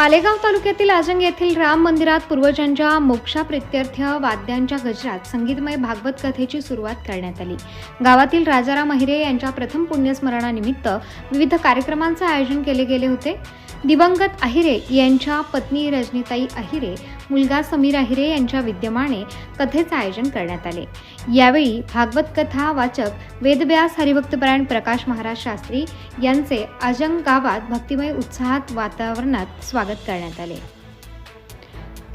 मालेगाव तालुक्यातील आजंग येथील राम मंदिरात पूर्वजांच्या मोक्षाप्रित्यर्थ वाद्यांच्या गजरात संगीतमय भागवत कथेची सुरुवात करण्यात आली. गावातील राजाराम अहिरे यांच्या प्रथम पुण्यस्मरणानिमित्त विविध कार्यक्रमांचं आयोजन केले गेले होते. दिवंगत अहिरे यांच्या पत्नी रजनीताई अहिरे मुलगा समीर अहिरे यांच्या विद्यमाने कथेचं आयोजन करण्यात आले. यावेळी भागवत कथा वाचक वेदव्यास हरिभक्तपरायण प्रकाश महाराज शास्त्री यांचे अजंग गावात भक्तिमय उत्साहात वातावरणात स्वागत करण्यात आले.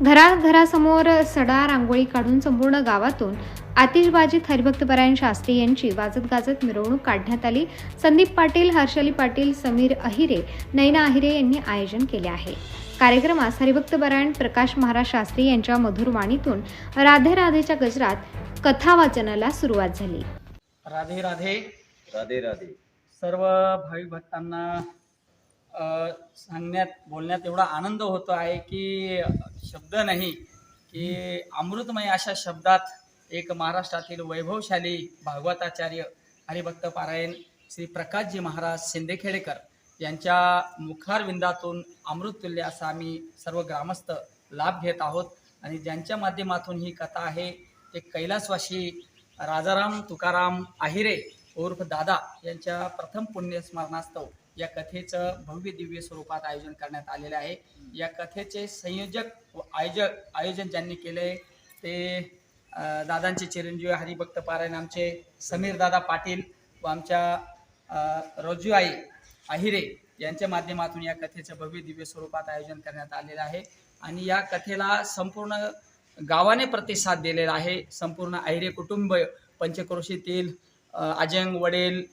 घराघरासमोर सडा रांगोळी काढून संपूर्ण गावातून आतिषबाजीत हरिभक्तपरायण शास्त्री यांची वाजत गाजत मिरवणूक काढण्यात आली. संदीप पाटील हर्षली पाटील समीर अहिरे नैना अहिरे यांनी आयोजन केले आहे. कार्यक्रमास हरिभक्तपरायण प्रकाश महाराज शास्त्री यांच्या मधुर वाणीतून राधे राधेच्या गजरात कथा वाचनाला सुरुवात झाली. राधे राधे. राधे राधे. सर्व भाविक भक्तांना सांगण्यात बोलण्यात एवढा आनंद होतो आहे की शब्द नाही की अमृतमय अशा शब्दात एक महाराष्ट्रातील वैभवशाली भागवताचार्य हरिभक्त पारायण श्री प्रकाशजी महाराज शिंदेखेडेकर यांच्या मुखारविंदातून अमृततुल्य असा आम्ही सर्व ग्रामस्थ लाभ घेत आहोत. आणि ज्यांच्या माध्यमातून ही कथा आहे ते कैलासवासी राजाराम तुकाराम आहिरे उर्फ दादा यांच्या प्रथम पुण्यस्मरणास्तव या कथेचं भव्य दिव्य स्वरूपात आयोजन करण्यात आलेलं आहे. या कथेचे संयोजक व आयोजक आयोजन ज्यांनी केले ते दादांचे चिरंजीव हरिभक्त पारायण आमचे समीर दादा पाटील व आमच्या अ, अहिरे यांच्या माध्यमातून या कथेचं भव्य दिव्य स्वरूपात आयोजन करण्यात आलेलं आहे. आणि या कथेला संपूर्ण गावाने प्रतिसाद दिलेला आहे. संपूर्ण अहिरे कुटुंब पंचक्रोशीतील अजंग वडेल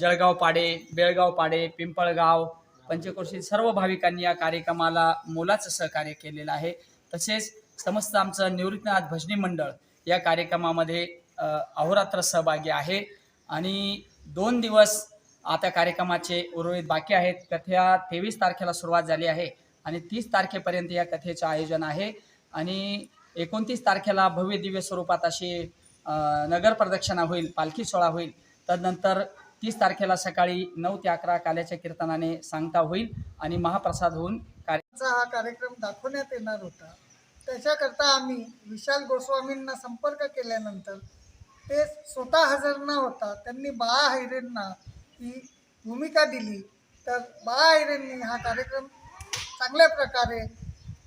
जळगाव पाडे बेळगाव पाडे पिंपळगाव पंचक्रोशी सर्व भाविकांनी या कार्यक्रमाला मोलाचं सहकार्य केलेलं आहे. तसेच समस्त आमचं निवृत्तनाथ भजनी मंडळ या कार्यक्रमामध्ये अहोरात्र सहभागी आहे. आणि दोन दिवस आता कार्यक्रमाचे उर्वरित बाकी आहेत. कथ्या तेवीस तारखेला सुरुवात झाली आहे आणि तीस तारखेपर्यंत या कथेचं आयोजन आहे. आणि एकोणतीस तारखेला भव्य दिव्य स्वरूपात अशी नगर प्रदक्षिणा होईल पालखी सोहळा होईल. तदनंतर तीस तारखेला सकाळी नऊ ते अकरा काल्याच्या कीर्तनाने सांगता होईल आणि महाप्रसाद होऊन कार्य हा कार्यक्रम दाखवण्यात येणार होता. त्याच्याकरता आम्ही विशाल गोस्वामींना संपर्क केल्यानंतर ते स्वतः हजर न होता त्यांनी बाळा हैरेंना ही भूमिका दिली. तर बाळा हैरेंनी हा कार्यक्रम चांगल्या प्रकारे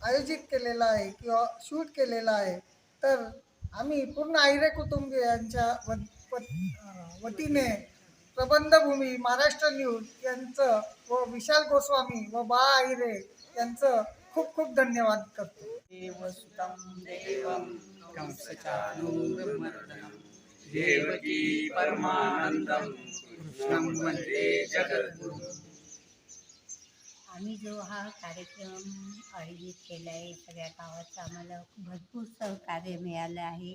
आयोजित केलेला आहे किंवा शूट केलेला आहे. तर आम्ही पूर्ण आहिरे कुटुंबियांच्या व व- वतीने प्रबंधभूमी महाराष्ट्र न्यूज यांचं व विशाल गोस्वामी व बा आहिरे यांचं खूप खूप धन्यवाद करतो. देवकी परमानंदम। कृष्णम वंदे जगद्गुरु आम्ही जो हा कार्यक्रम आयोजित केला आहे सगळ्या गावाचं आम्हाला भरपूर सहकार्य मिळालं आहे.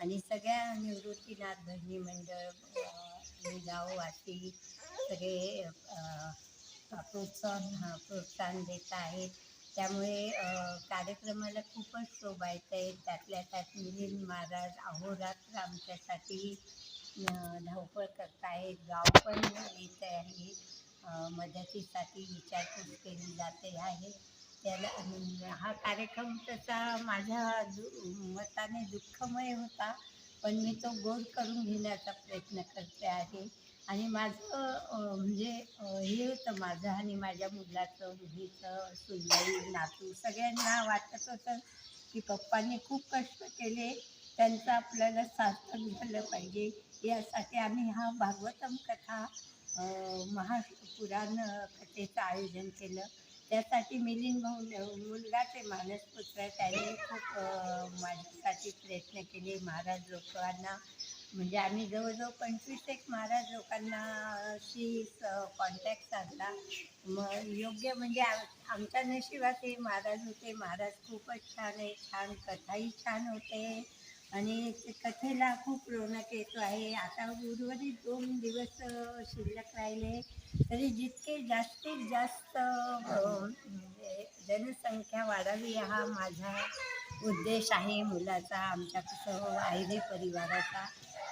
आणि सगळ्या निवृत्तीनाथ भजनी मंडळ गाववासी सगळे प्रोत्साहन प्रोत्साहन देत आहेत. त्यामुळे कार्यक्रमाला खूपच शोभायचं आहे. त्यातल्या त्यात मिलिंद महाराज अहोरात्र आमच्यासाठी धावपळ करत आहेत गाव पण येत आहे. मदतीसाठी विचारपूस केली जाते आहे. त्याला हा कार्यक्रम तसा माझ्या दु मताने दुःखमय होता. पण मी तो गोड करून घेण्याचा प्रयत्न करते आहे. आणि माझं म्हणजे हे होतं माझं आणि माझ्या मुलाचं मुलीचं सुनबाई नातू सगळ्यांना वाटत होतं की पप्पांनी खूप कष्ट केले. त्यांचं आपल्याला सार्थक झालं पाहिजे. यासाठी आम्ही हा भागवतम कथा महापुराण कथेचं आयोजन केलं. त्यासाठी मिलिंद भाऊ मुलगाचे मानसपुत्र आहे, त्याने खूप माझ्यासाठी प्रयत्न केले. महाराज लोकांना म्हणजे आम्ही जवळजवळ पंचवीस एक महाराज लोकांनाशी कॉन्टॅक्ट साधला. मग योग्य म्हणजे आमच्या नशिबात हे महाराज होते. महाराज खूपच छान आहे. छान कथाही छान होते. आणि ते कथेला खूप रोनक येतो आहे. आता उर्वरित दोन दिवस शिल्लक राहिले. तरी जितके जास्तीत जास्त म्हणजे जनसंख्या वाढावी हा माझा उद्देश आहे मुलाचा आमच्या कसं आयरे परिवाराचा.